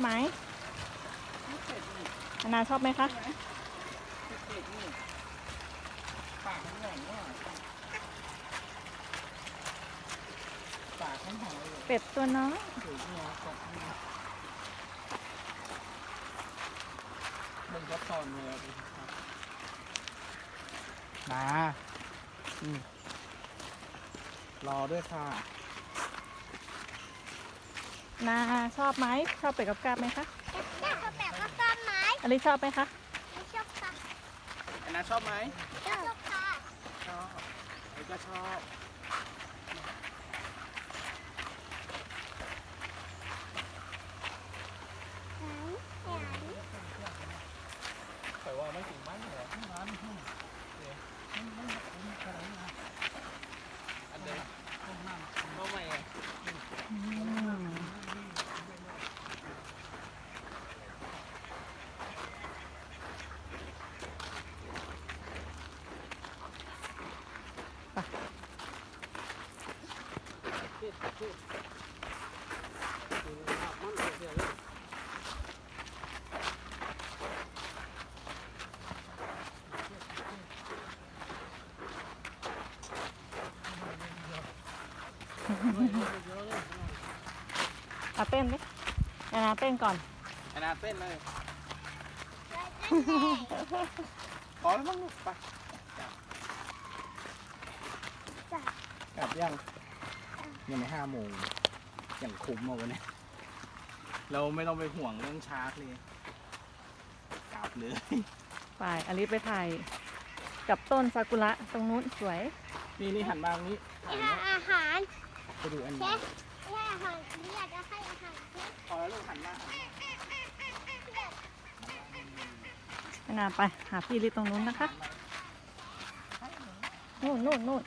ไหมนี่เป็ดนี่แอนาชอบไหมคะใช่เป็ดนี่ปากมันแหว่งว่ะปากมันหอยเป็ดตัวน้อยมันก็ตอนเลยมาอืมรอด้วยค่ะ นาชอบไหมชอบเป็ดกับกาบไหมคะแม่เขาแบบว่าต้นไม้อลิชอบไหมคะไม่ชอบค่ะแอนนาชอบไหมชอบค่ะชอบไอ้ก็ชอบไหนไหนแต่ว่าไม่ถึงบ้านเหรอบ้านทุ่งเดี๋ยวมันมันมันอะไรนะอันเดียวเข้ามาเข้ามาเอง อืม เอาเต้นดิแอนนาเต้นก่อนแอนนาเต้นเลยเราจะเล่นพอแล้วมั้งลูกไปกลับยัง ยังไม่ห้าโมงอย่างคุ้มมาวันนี้เราไม่ต้องไปห่วงเรื่องชาร์จเลยกลับเลยไปอลิไปถ่ายกับต้นซากุระตรงนู้นสวย นี่นี่หันมาตรงนี้ถ่ายให้เนี้ยอาหารไปดูอันเชนี้ฟให้อาหารนี่อยากจะให้อาหารเชฟพอแล้วลูกหันมาหันมาแอนนาไป หาพี่ลิตรงนู้นนะคะ นู่นนู่นนู่น